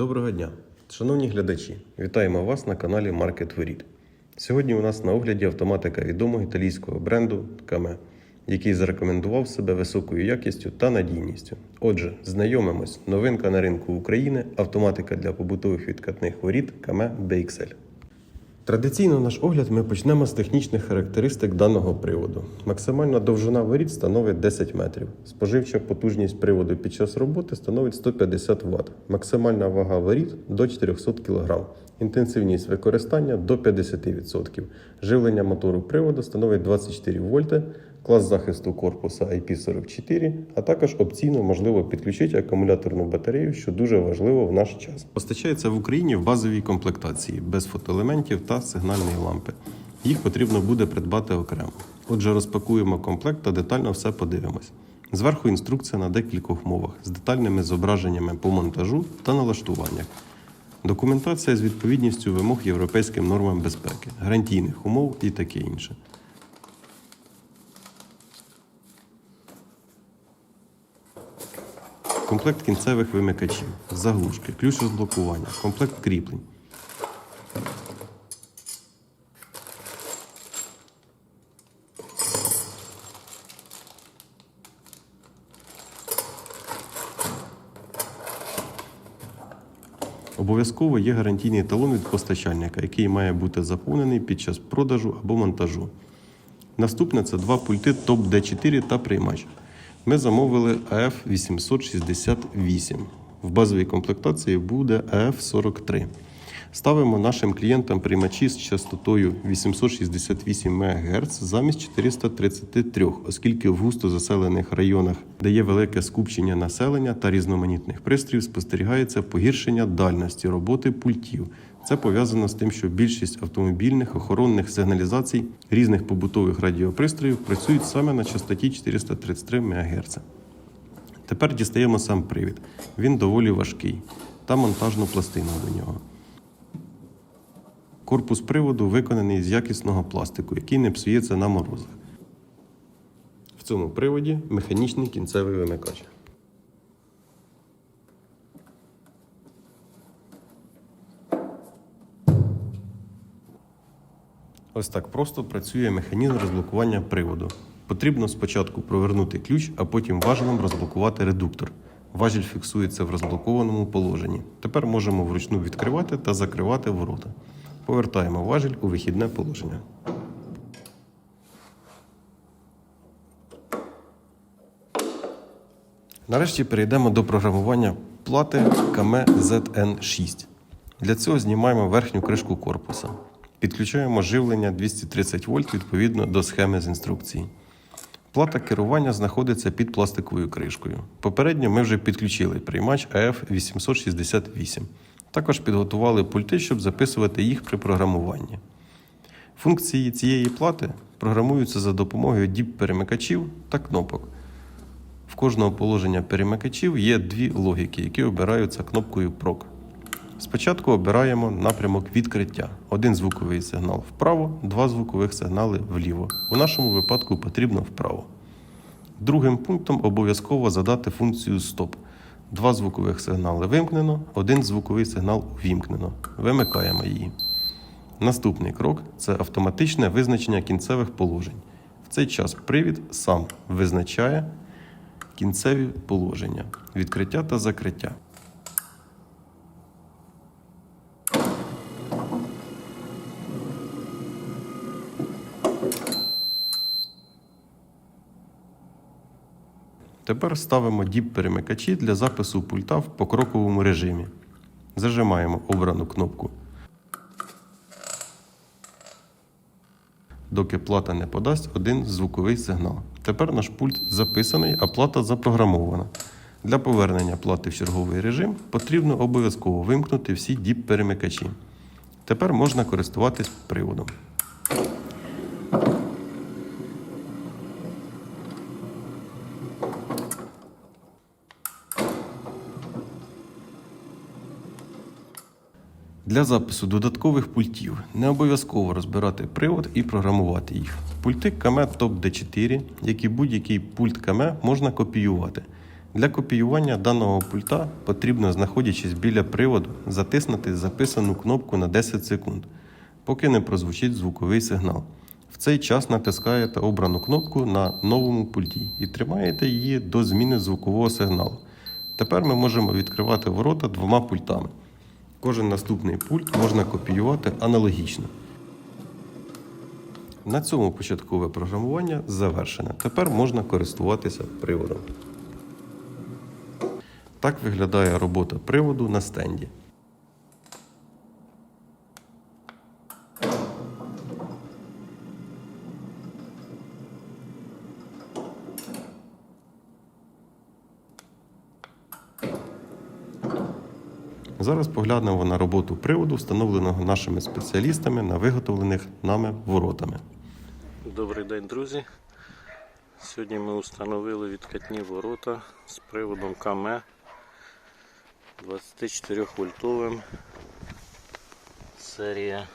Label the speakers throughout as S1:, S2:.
S1: Доброго дня, шановні глядачі! Вітаємо вас на каналі Market Воріт. Сьогодні у нас на огляді автоматика відомого італійського бренду Каме, який зарекомендував себе високою якістю та надійністю. Отже, знайомимось, новинка на ринку України, автоматика для побутових відкатних воріт Каме BXL. Традиційно наш огляд ми почнемо з технічних характеристик даного приводу. Максимальна довжина воріт становить 10 метрів. Споживча потужність приводу під час роботи становить 150 Вт. Максимальна вага воріт до 400 кг. Інтенсивність використання до 50%. Живлення мотору приводу становить 24 вольти. Клас захисту корпуса IP44, а також опційно можливо підключити акумуляторну батарею, що дуже важливо в наш час. Постачається в Україні в базовій комплектації без фотоелементів та сигнальної лампи. Їх потрібно буде придбати окремо. Отже, розпакуємо комплект та детально все подивимось. Зверху інструкція на декількох мовах з детальними зображеннями по монтажу та налаштуваннях. Документація з відповідністю вимог європейським нормам безпеки, гарантійних умов і таке інше. Комплект кінцевих вимикачів, заглушки, ключ розблокування, комплект кріплень. Обов'язково є гарантійний талон від постачальника, який має бути заповнений під час продажу або монтажу. Наступне це два пульти Top D4 та приймач. Ми замовили AF 868. В базовій комплектації буде AF 43. Ставимо нашим клієнтам приймачі з частотою 868 МГц замість 433, оскільки в густо заселених районах, де є велике скупчення населення та різноманітних пристроїв, спостерігається погіршення дальності роботи пультів. Це пов'язано з тим, що більшість автомобільних охоронних сигналізацій різних побутових радіопристроїв працюють саме на частоті 433 МГц. Тепер дістаємо сам привід. Він доволі важкий та монтажну пластину до нього. Корпус приводу виконаний з якісного пластику, який не псується на морозах. В цьому приводі механічний кінцевий вимикач. Ось так просто працює механізм розблокування приводу. Потрібно спочатку провернути ключ, а потім важелем розблокувати редуктор. Важіль фіксується в розблокованому положенні. Тепер можемо вручну відкривати та закривати ворота. Повертаємо важіль у вихідне положення. Нарешті перейдемо до програмування плати KM ZN6. Для цього знімаємо верхню кришку корпуса. Підключаємо живлення 230 вольт відповідно до схеми з інструкції. Плата керування знаходиться під пластиковою кришкою. Попередньо ми вже підключили приймач AF868. Також підготували пульти, щоб записувати їх при програмуванні. Функції цієї плати програмуються за допомогою діп-перемикачів та кнопок. В кожного положення перемикачів є дві логіки, які обираються кнопкою PROC. Спочатку обираємо напрямок відкриття. Один звуковий сигнал вправо, два звукових сигнали вліво. У нашому випадку потрібно вправо. Другим пунктом обов'язково задати функцію стоп. Два звукових сигнали вимкнено, один звуковий сигнал увімкнено. Вимикаємо її. Наступний крок це автоматичне визначення кінцевих положень. В цей час привід сам визначає кінцеві положення, відкриття та закриття. Тепер ставимо діп-перемикачі для запису пульта в покроковому режимі. Зажимаємо обрану кнопку. Доки плата не подасть один звуковий сигнал. Тепер наш пульт записаний, а плата запрограмована. Для повернення плати в черговий режим потрібно обов'язково вимкнути всі діп-перемикачі. Тепер можна користуватись приводом. Для запису додаткових пультів не обов'язково розбирати привод і програмувати їх. Пульти KM Top D4, як і будь-який пульт KM, можна копіювати. Для копіювання даного пульта потрібно, знаходячись біля приводу, затиснути записану кнопку на 10 секунд, поки не прозвучить звуковий сигнал. В цей час натискаєте обрану кнопку на новому пульті і тримаєте її до зміни звукового сигналу. Тепер ми можемо відкривати ворота двома пультами. Кожен наступний пульт можна копіювати аналогічно. На цьому початкове програмування завершене. Тепер можна користуватися приводом. Так виглядає робота приводу на стенді. Зараз поглянемо на роботу приводу, встановленого нашими спеціалістами на виготовлених нами воротами.
S2: Добрий день, друзі. Сьогодні ми встановили відкатні ворота з приводом КМ 24 вольтовим. Серія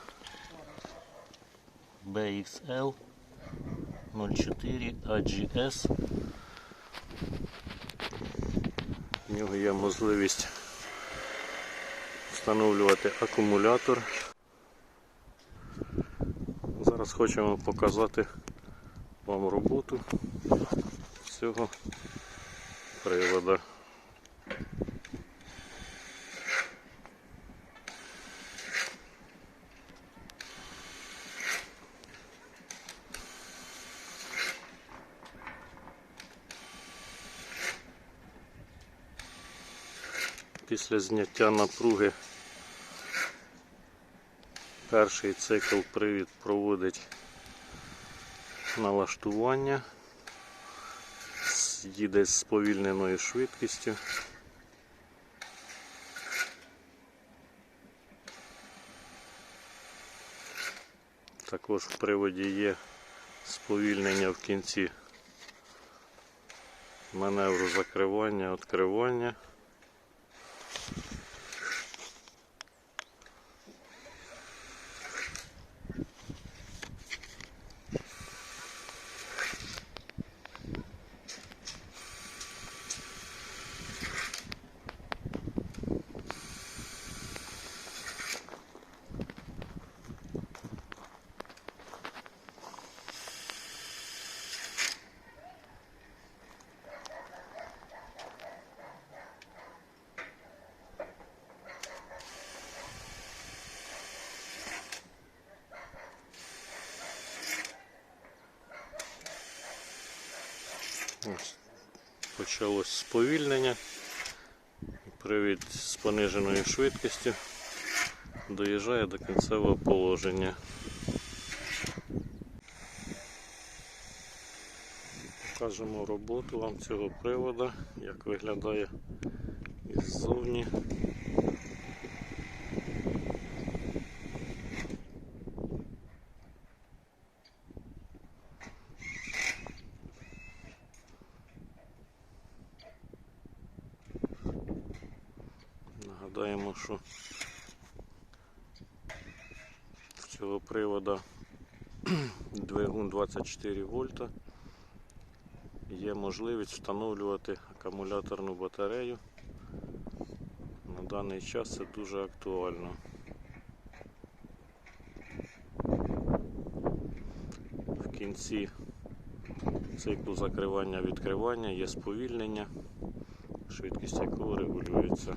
S2: BXL 04 AGS. В нього є можливість встановлювати акумулятор. Зараз хочемо показати вам роботу цього привода. Після зняття напруги перший цикл привід проводить налаштування, їде з сповільненою швидкістю. Також в приводі є сповільнення в кінці маневру закривання, відкривання. Ось, почалось сповільнення. Привід з пониженою швидкістю доїжджає до кінцевого положення. Покажемо роботу вам цього привода, як виглядає іззовні. Що в цього привода двигун 24 вольта. Є можливість встановлювати акумуляторну батарею. На даний час це дуже актуально. В кінці циклу закривання-відкривання є сповільнення, швидкість якого регулюється.